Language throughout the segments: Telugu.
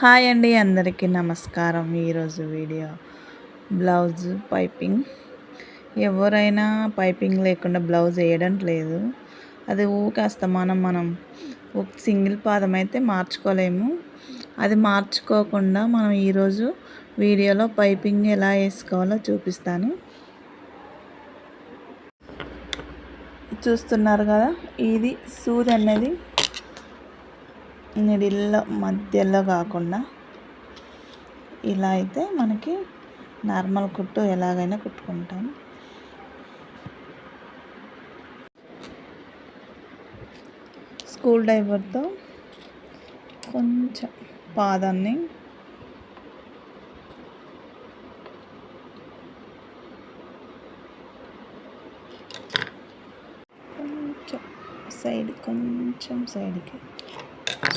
హాయ్ అండి అందరికీ నమస్కారం. ఈరోజు వీడియో బ్లౌజ్ పైపింగ్. ఎవరైనా పైపింగ్ లేకుండా బ్లౌజ్ వేయడం లేదు. అది ఊకే అస్తమానం మనం ఒక సింగిల్ పాదం అయితే మార్చుకోలేము. అది మార్చుకోకుండా మనం ఈరోజు వీడియోలో పైపింగ్ ఎలా వేసుకోవాలో చూపిస్తాను. చూస్తున్నారు కదా ఇది సూది అనేది నిడిల్లో మధ్యలో కాకుండా ఇలా అయితే మనకి నార్మల్ కుట్టు ఎలాగైనా కుట్టుకుంటాం. స్కూల్ డైవర్తో కొంచెం పాదాన్ని కొంచెం సైడ్ కొంచెం సైడ్కి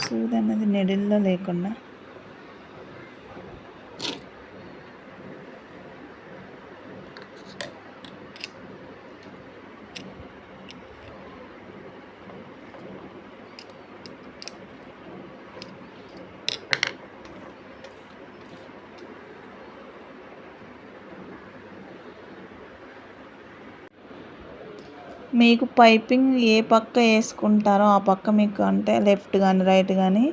సూది అన్నది నెడిల్లో లేకుండా మీకు పైపింగ్ ఏ పక్క వేసుకుంటారో ఆ పక్క మీకు అంటే లెఫ్ట్ కానీ రైట్ కానీ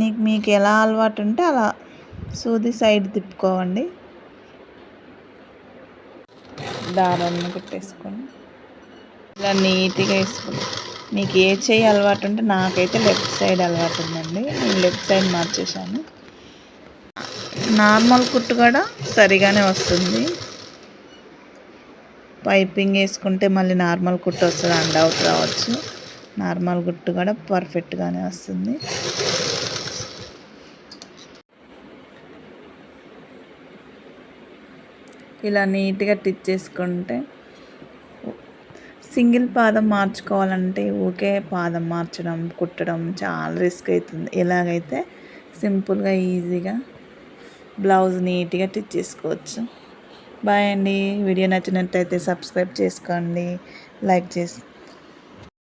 నీకు మీకు ఎలా అలవాటు ఉంటే అలా సూది సైడ్ తిప్పుకోవండి. దారాన్ని కుట్టేసుకొని ఇలా నీట్గా వేసుకుని మీకు ఏ చేయి అలవాటు ఉంటే నాకైతే లెఫ్ట్ సైడ్ అలవాటు ఉందండి. నేను లెఫ్ట్ సైడ్ మార్చేసాను నార్మల్ కుట్టు కూడా సరిగానే వస్తుంది. పైపింగ్ వేసుకుంటే మళ్ళీ నార్మల్ కుట్టు వస్తుంది అండ్ అవుట్ రావచ్చు. నార్మల్ కుట్టు కూడా పర్ఫెక్ట్గానే వస్తుంది. ఇలా నీట్గా టిచ్ చేసుకుంటే సింగిల్ పాదం మార్చుకోవాలంటే ఊకే పాదం మార్చడం కుట్టడం చాలా రిస్క్ అవుతుంది ఎలాగైతే సింపుల్గా ఈజీగా బ్లౌజ్ నీట్గా టిచ్ చేసుకోవచ్చు. బాయ్ అండి. వీడియో నచ్చినట్టయితే సబ్స్క్రైబ్ చేసుకోండి. లైక్ చేసి